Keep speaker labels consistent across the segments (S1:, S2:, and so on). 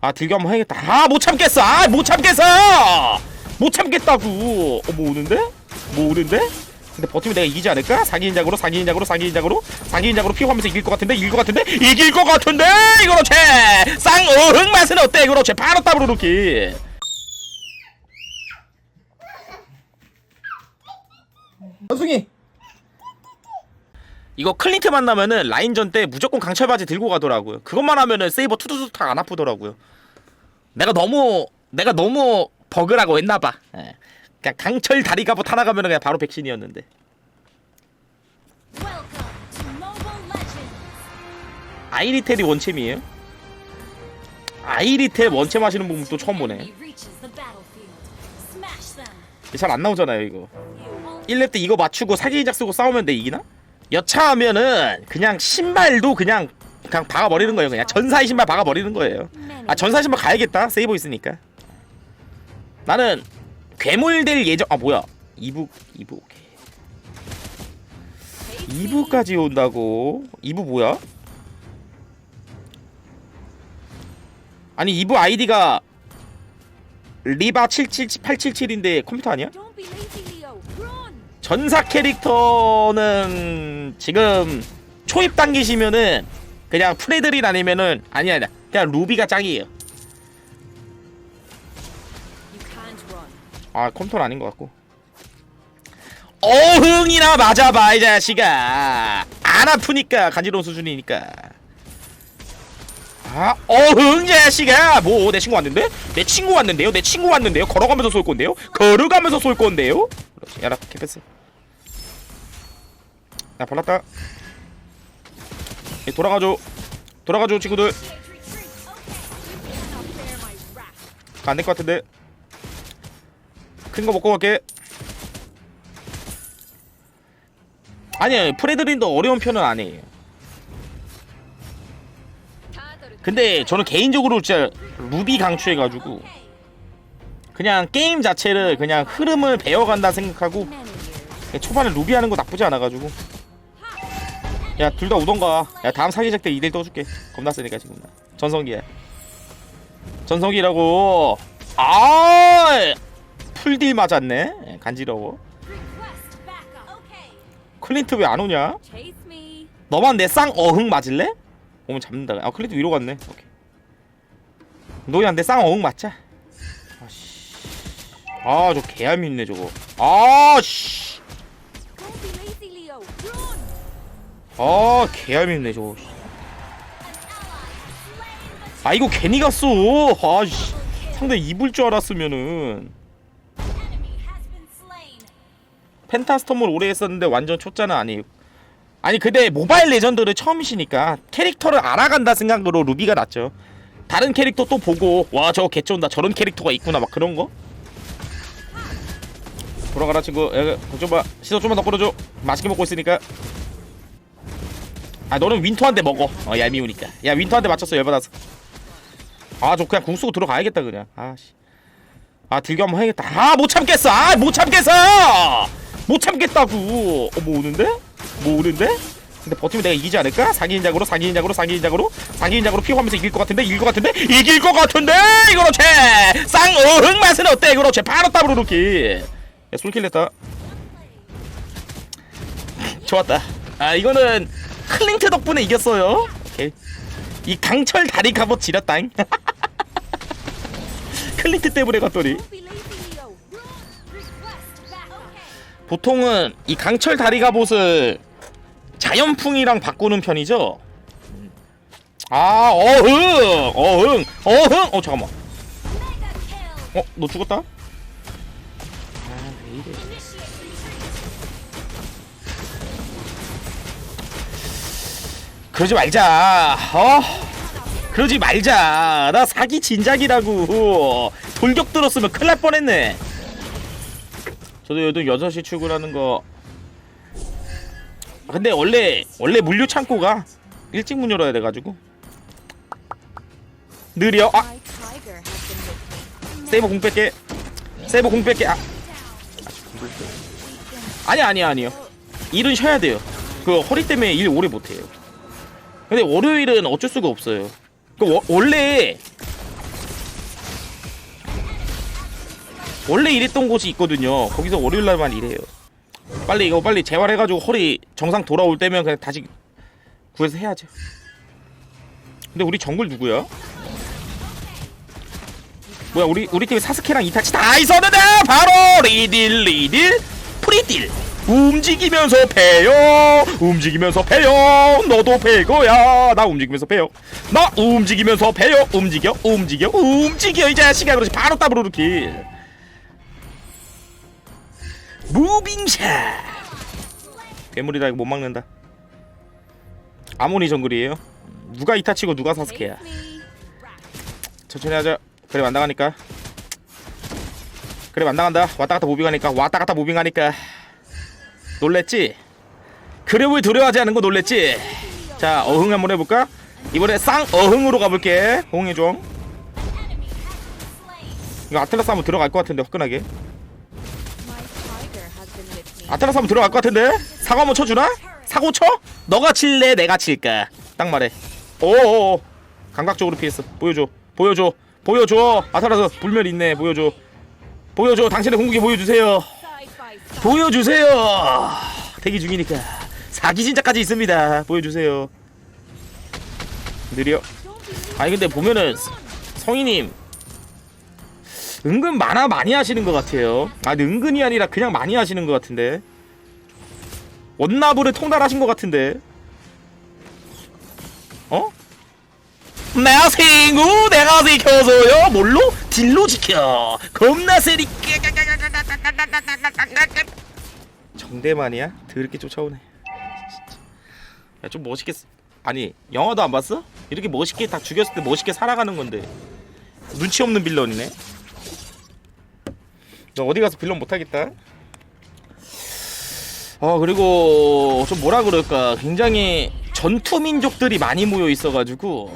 S1: 아 딜교 한번 해야겠다. 아 못 참겠어. 아 못 참겠어! 못 참겠다고. 어뭐 오는데? 뭐 오는데? 근데 버티면 내가 이기지 않을까? 4기인작으로 4기인작으로 4기인작으로. 4기인작으로 피하면서 이길 것 같은데? 이길 것 같은데? 이길 것 같은데? 그렇지 쌍어흥 맛은 어때? 그렇지 바로 더블 루키 원숭이 이거 클린트 만나면은 라인전 때 무조건 강철 바지 들고 가더라고요. 그것만 하면은 세이버 투두두탁 안 아프더라고요. 내가 너무 내가 너무 버그라고 했나 봐. 예. 그냥 강철 다리 갑옷 하나 가면은 그냥 바로 백신이었는데. 아이리텔이 원챔이에요? 아이리텔 원챔 하시는 분 또 처음 보네. 잘 안 나오잖아요 이거.
S2: You
S1: 1렙 때 이거 맞추고 사기작 쓰고 싸우면 내 이기나? 여차하면은 그냥 신발도 그냥 그냥 박아버리는 거예요. 그냥 전사의 신발 박아버리는 거예요. 아 전사의 신발 가야겠다. 세이버 있으니까. 나는 괴물 될 예정 아 뭐야? 2부 2부 오케이. 2부까지 온다고? 2부 뭐야? 아니 2부 아이디가 리바 777877인데 컴퓨터 아니야? 전사 캐릭터는 지금 초입 당기시면은 그냥 프레드린 아니면은 아니 아니 그냥 루비가 짱이에요. 아 컴퓨터는 아닌 것 같고. 어흥이나 맞아봐 이 자식아. 안 아프니까 간지러운 수준이니까. 아 어흥 자식아 뭐 내 친구 왔는데? 내 친구 왔는데요? 내 친구 왔는데요? 걸어가면서 쏠 건데요? 걸어가면서 쏠 건데요? 야라 캡했어 야 발랐다. 예, 돌아가줘. 돌아가줘 친구들. 안 될 것 같은데. 큰 거 먹고 갈게. 아니야 프레드린도 어려운 편은 아니에요. 근데 저는 개인적으로 진짜 루비 강추해가지고 그냥 게임 자체를 그냥 흐름을 배워간다 생각하고. 초반에 루비 하는 거 나쁘지 않아가지고 야 둘다 오던가. 야 다음 사기작 때 2대 떠줄게. 겁나 세니까 지금. 나 전성기야 전성기라고. 아 풀딜 맞았네. 예, 간지러워. 클린트 왜 안 오냐. 너만 내 쌍 어흥 맞을래? 오면 잡는다. 아 클린트 위로 갔네. 오케이. 너희랑 내쌍 어흥 맞자. 아씨. 아저 개얄밉네 저거. 아씨 아 개얄밉네 저거 아 이거 괜히 갔어 아 씨 상대 입을 줄 알았으면은. 펜타스톰을 오래 했었는데 완전 초짜는 아니에요 아니 근데 모바일 레전드를 처음이시니까 캐릭터를 알아간다 생각으로 루비가 낫죠 다른 캐릭터 또 보고 와 저거 개쩐다 저런 캐릭터가 있구나 막 그런 거 돌아가라 친구 좀봐 시소 좀만 더 끌어줘 맛있게 먹고 있으니까 아 너는 윈터한테 먹어. 어 얄미우니까. 야 윈터한테 맞췄어 열받아서 아 저 그냥 궁 쓰고 들어가야겠다 그냥. 아씨. 아 딜교 한번 해야겠다. 아 못 참겠어. 아 못 참겠어! 못 참겠다고. 어뭐 오는데? 뭐 오는데? 근데 버티면 내가 이기지 않을까? 4기인작으로 4기인작으로 4기인작으로. 4기인작으로 피하면서 이길 것 같은데? 이길 것 같은데? 이길 것 같은데? 그렇지 쌍어흥 맛은 어때? 그렇지 바로 더블 루키 야 솔킬 냈다. 좋았다. 아 이거는 클린트 덕분에 이겼어요 오케이 이 강철 다리 갑옷 지렸다잉 클린트 때문에 갔더니. 보통은 이 강철 다리 갑옷을 자연풍이랑 바꾸는 편이죠. 아 어흥 어흥 어흥 어 잠깐만
S2: Mega kill.
S1: 어너 죽었다? 그러지 말자. 어? 그러지 말자. 나 사기 진작이라고. 돌격 들었으면 큰일 날 뻔했네. 저도 요즘 6시 출근하는 거. 아, 근데 원래 원래 물류 창고가 일찍 문 열어야 돼 가지고. 느려. 아. 세이버 공 뺄게. 세이버 공 뺄게. 아! 아니 아니 아니요. 일은 쉬어야 돼요. 그 허리 때문에 일 오래 못 해요 근데 월요일은 어쩔 수가 없어요. 그 워, 원래 원래 일했던 곳이 있거든요. 거기서 월요일 날만 일해요. 빨리 이거 빨리 재활해가지고 허리 정상 돌아올 때면 그냥 다시 구해서 해야죠. 근데 우리 정글 누구야? 뭐야 우리 우리 팀 사스케랑 이타치 다 있었는데 바로 리딜 리딜 프리딜. 움직이면서 패요. 움직이면서 패요. 너도 패거야. 나 움직이면서 패요. 나 움직이면서 패요. 움직여 움직여 움직여. 이 자식아 그렇지. 바로 더블로 킬 무빙샷. 괴물이다. 이거 못 막는다. 아모니 정글이에요. 누가 이타치고 누가 사스케야. 천천히 하자. 그래 만나가니까. 그래 만나간다. 왔다 갔다 무빙하니까. 왔다 갔다 무빙하니까 놀랬지? 그랩을 두려워하지 않는 거 놀랬지? 자 어흥 한번 해볼까? 이번에 쌍 어흥으로 가볼게 줘 이거 아틀라스 한번 들어갈 것 같은데 화끈하게. 아틀라스 한번 들어갈 것 같은데 사고 한번 쳐주나? 사고 쳐? 너가 칠래 내가 칠까 딱 말해 오오오 감각적으로 피했어 보여줘 보여줘 보여줘 아틀라스 불멸 있네 보여줘 보여줘 당신의 궁극기 보여주세요. 보여주세요. 대기 중이니까 사기 진짜까지 있습니다. 보여주세요. 느려. 아니 근데 보면은 성희님 은근 만화 많이 하시는 것 같아요. 아 근데 은근이 아니라 그냥 많이 하시는 것 같은데. 원나블을 통달하신 것 같은데. 어? 내가 친구 내가 지켜줘요. 뭘로? 딜로 지켜. 겁나 세리게 정대만이야? 더럽게 쫓아오네. 야 좀 멋있게 쓰- 아니 영화도 안 봤어? 이렇게 멋있게 다 죽였을 때 멋있게 살아가는 건데. 눈치 없는 빌런이네. 너 어디 가서 빌런 못하겠다? 어 그리고 좀 뭐라 그럴까? 굉장히 전투 민족들이 많이 모여 있어가지고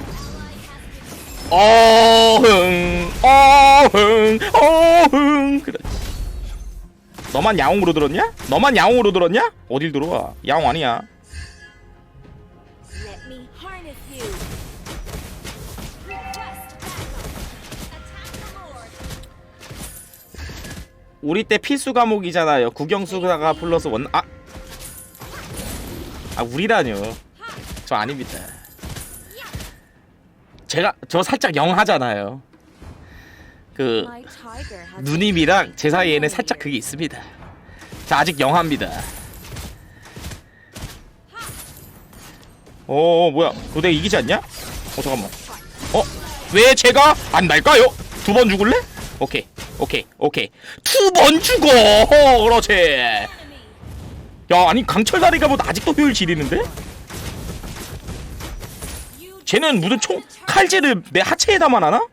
S1: 어흥 어흥 어흥. 그래. 너만 야옹으로 들었냐? 너만 야옹으로 들었냐? 어딜 들어와? 야옹 아니야. 우리 때 필수 과목이잖아요. 국영수가 플러스 원 아! 아 우리라뇨. 저 아닙니다 제가 저 살짝 영하잖아요 그 누님이랑 제 사이에는 살짝 그게 있습니다. 자 아직 영합니다. 어 뭐야? 너 내가 이기지 않냐? 어 잠깐만. 어 왜 제가 안 날까요? 두 번 죽을래? 오케이 오케이 오케이 두 번 죽어. 어, 그렇지. 야 아니 강철 다리가 뭐 아직도 효율 지리는데? 쟤는 무슨 총 칼질을 내 하체에다만 하나?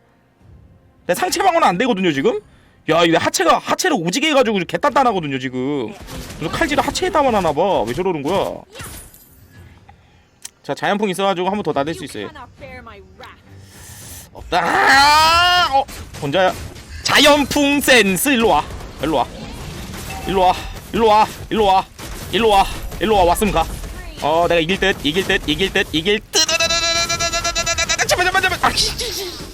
S1: 내 상체 방어는 안 되거든요 지금. 야 이내 하체가 하체를 오지게 해가지고 개 단단하거든요 지금. 무슨 칼질을 하체에다만 하나 봐. 왜 저러는 거야? 자 자연풍 있어가지고 한 번 더 나댈 수 있어요. 없다. 아! 어 혼자야. 자연풍 센스 일로 와. 일로 와. 일로 와. 일로 와. 일로 와. 일로 와. 일로 와. 왔으면 가. 어 내가 이길 듯 이길 듯 이길 듯 이길 듯 아 씨, 씨, 씨.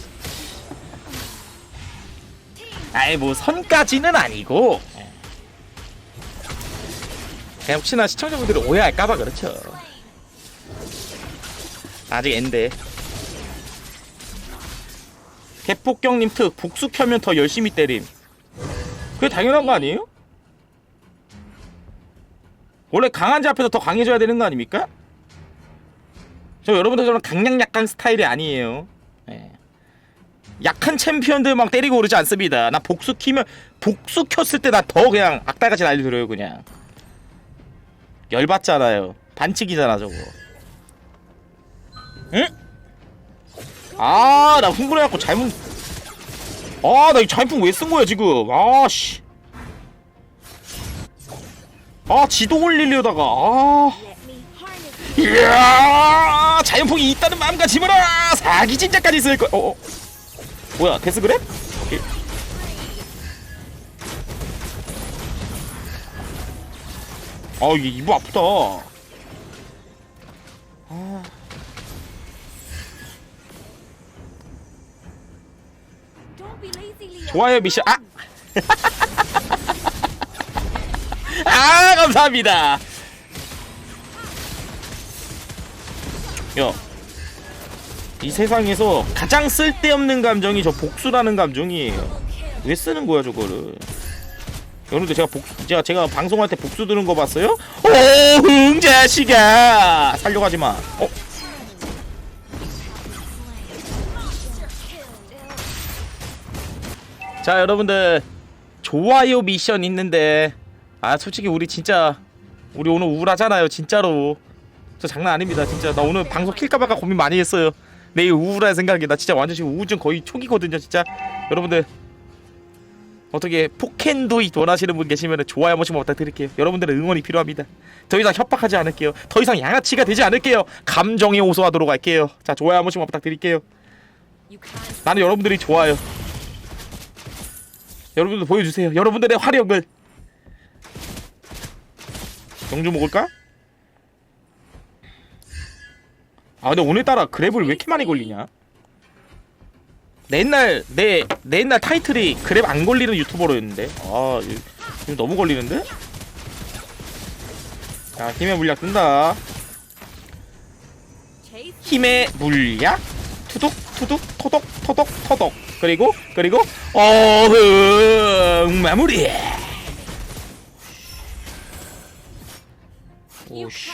S1: 아이 뭐 선까지는 아니고 그냥 혹시나 시청자분들이 오해할까봐 그렇죠 아직 엔데 개폭경님 특 복수 켜면 더 열심히 때림 그게 당연한 거 아니에요? 원래 강한 자 앞에서 더 강해져야 되는 거 아닙니까? 저 여러분들처럼 강약 약한 스타일이 아니에요. 예. 약한 챔피언들만 때리고 오르지 않습니다. 나 복수 키면 복수 켰을 때 나 더 그냥 악달같이 날려들어요 그냥. 열받잖아요. 반칙이잖아 저거. 응? 아 나 흥분해갖고 잘못. 아나 이 잘못 왜쓴 거야 지금? 아씨. 아 지도 올리려다가 아. 이야 자연풍이 있다는 마음가짐으라 사기 진짜까지 쓸 거. 어, 어. 뭐야 데스 그래? 오케이. 아 이게 이부 아프다.
S2: Leo.
S1: 좋아요 미션 아 아 감사합니다 야, 이 세상에서 가장 쓸데없는 감정이 저 복수라는 감정이에요. 왜 쓰는 거야 저거를? 여러분들 제가 복 제가 제가 방송할 때 복수 드는 거 봤어요? 오 흥 자식아 살려가지 마. 어? 자 여러분들 좋아요 미션 있는데 아 솔직히 우리 진짜 우리 오늘 우울하잖아요 진짜로 저 장난 아닙니다. 진짜 나 오늘 방송 킬까 말까 고민 많이 했어요. 내일 우울한 생각이 나 진짜 완전 지금 우울증 거의 초기거든요 진짜. 여러분들 어떻게 포켄도이 원하시는 분 계시면 좋아요 한 번씩만 부탁드릴게요. 여러분들의 응원이 필요합니다. 더 이상 협박하지 않을게요. 더 이상 양아치가 되지 않을게요. 감정에 호소하도록 할게요. 자 좋아요 한 번씩만 부탁드릴게요. 나는 여러분들이 좋아요. 여러분들 보여주세요. 여러분들의 화력을. 영주 먹을까? 아 근데 오늘따라 그랩을 왜 이렇게 많이 걸리냐? 내 옛날 내, 내 옛날 타이틀이 그랩 안 걸리는 유튜버로였는데. 아 이거, 이거 너무 걸리는데? 자 힘의 물약 뜬다. 힘의 물약? 투둑 투둑 토독 토독 토독. 그리고 그리고 어흥 마무리! 오씨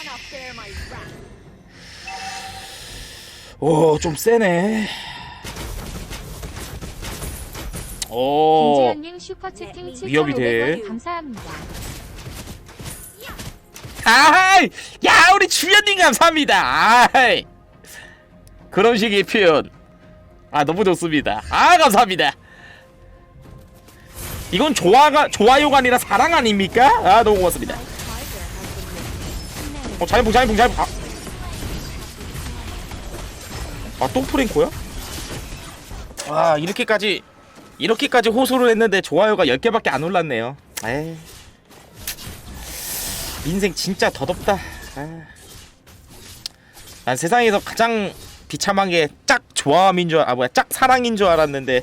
S1: 오 좀 세네. 오.
S3: 김재현님 슈퍼채팅
S1: 어. 위협이 돼.
S3: 7,500원. 감사합니다.
S1: 아이! 야 우리 주연님 감사합니다. 아이! 그런 식의 표현. 아 너무 좋습니다. 아 감사합니다. 이건 좋아가 좋아요가 아니라 사랑 아닙니까? 아 너무 고맙습니다. 어 자연풍 자연풍 자연풍. 아 또 프랭코야 아 이렇게까지 이렇게까지 호소를 했는데 좋아요가 10개밖에 안 올랐네요 에이 인생 진짜 더덥다. 아. 난 세상에서 가장 비참한 게 짝 좋아함인 줄, 아 뭐야, 짝 사랑인 줄 알았는데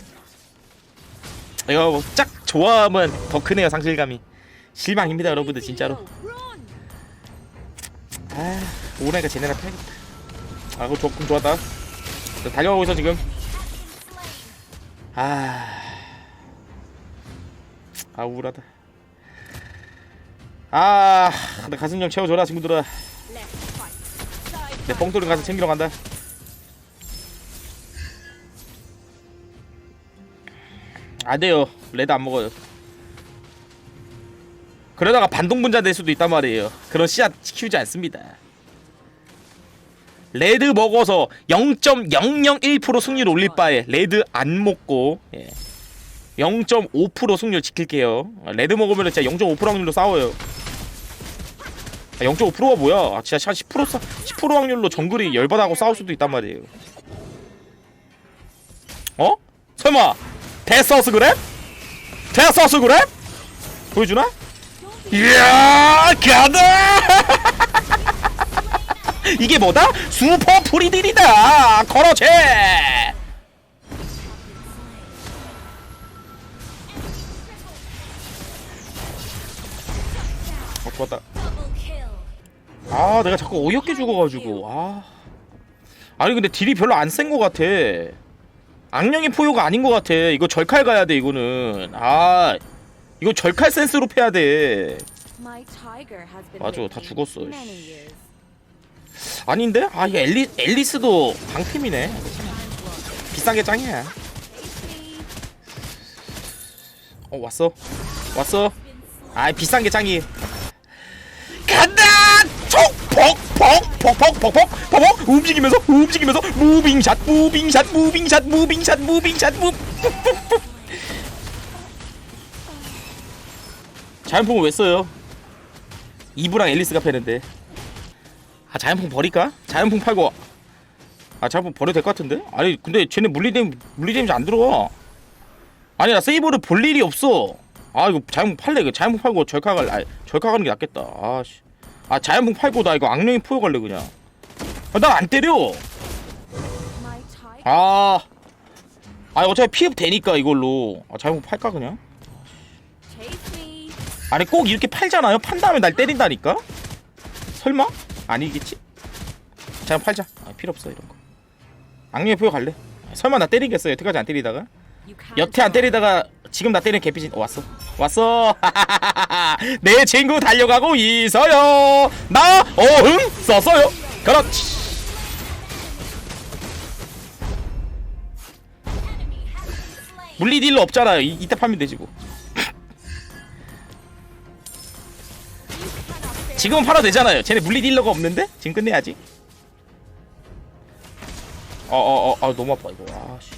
S1: 이거 뭐 짝 좋아함은 더 크네요 상실감이. 실망입니다 여러분들 진짜로. 아 오래가 제네라 패야겠다. 아 그거 조금 좋았다. 나 달려가고 있어 지금. 아, 아 우울하다. 아, 내 가슴 좀 채워줘라 친구들아. 내 뻥돌이 가서 챙기러 간다. 안 돼요. 레드 안 먹어요. 그러다가 반동분자 될 수도 있단 말이에요. 그런 씨앗 키우지 않습니다. 레드 먹어서 0.001% 승률 올릴 바에 레드 안 먹고 예. 0.5% 승률 지킬게요. 아, 레드 먹으면 진짜 0.5% 확률로 싸워요. 아, 0.5%가 뭐야? 아, 진짜 한 10% 싸, 10% 확률로 정글이 열받아하고 싸울 수도 있단 말이에요. 어? 설마 데서스 그래? 데서스 그래? 보여주나? 이야 가다! 이게 뭐다? 슈퍼 프리딜이다! 그렇지! 어 좋았다. 아 내가 자꾸 어이없게 죽어가지고 아 아니 근데 딜이 별로 안 센 것 같아 악령의 포효가 아닌 것 같아 이거 절칼 가야 돼 이거는 아 이거 절칼 센스로 패야 돼 맞아, 다 죽었어, 씨. 아닌데? 아, 이거 엘리, 앨리스도 강팀이네. 비싼 게 짱이야. 어, 왔어. 왔어. 아, 비싼 게 짱이. 간다! 촉! 퍽! 퍽! 퍽! 퍽! 퍽! 퍽! 퍽! 움직이면서, 움직이면서, 무빙샷, 무빙샷, 무빙샷, 무빙샷, 무빙샷, 무, 뿌뿌뿌. 자연풍은 왜 써요? 이브랑 앨리스가 패는데. 아 자연풍 버릴까? 자연풍 팔고. 아 자연풍 버려도 될 것 같은데? 아니 근데 쟤네 물리댐 물리댐이 안 들어와 아니 나 세이버를 볼 일이 없어. 아 이거 자연풍 팔래 이거. 자연풍 팔고 절카갈 아 절카 가는 게 낫겠다. 아씨. 아 자연풍 팔고 나 이거 악령이 포효 갈래 그냥. 아, 나안 때려. 아. 아, 어차피 피흡 되니까 이걸로. 아 자연풍 팔까 그냥? 아니 꼭 이렇게 팔잖아요? 판 다음에 날 때린다니까? 설마 아니겠지 자 팔자. 아, 필요 없어 이런 거. 악령의 포효 갈래? 설마 나 때리겠어 여태까지 안 때리다가? 여태 안 때리다가 지금 나 때리는 개피진 어, 왔어. 왔어! 내 친구 달려가고 있어요! 나 어흥 썼어요! 그렇지!
S2: enemy has been slain.
S1: 물리 딜러 없잖아요. 이, 이때 파면 되지 뭐 지금은 팔아도 되잖아요. 쟤네 물리 딜러가 없는데? 지금 끝내야지. 어어어. 아 너무 아파 이거. 아씨.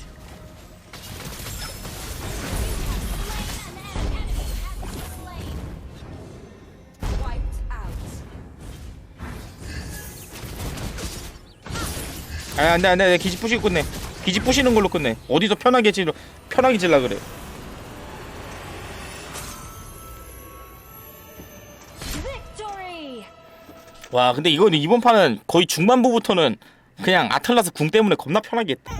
S2: out.
S1: 아 안돼 안돼. 기지 부시고 끝내. 기지 부시는 걸로 끝내. 어디서 편하게 질 편하게 질라 그래 와 근데 이거는 이번 판은 거의 중반부부터는 그냥 아틀라스 궁 때문에 겁나 편하게 했다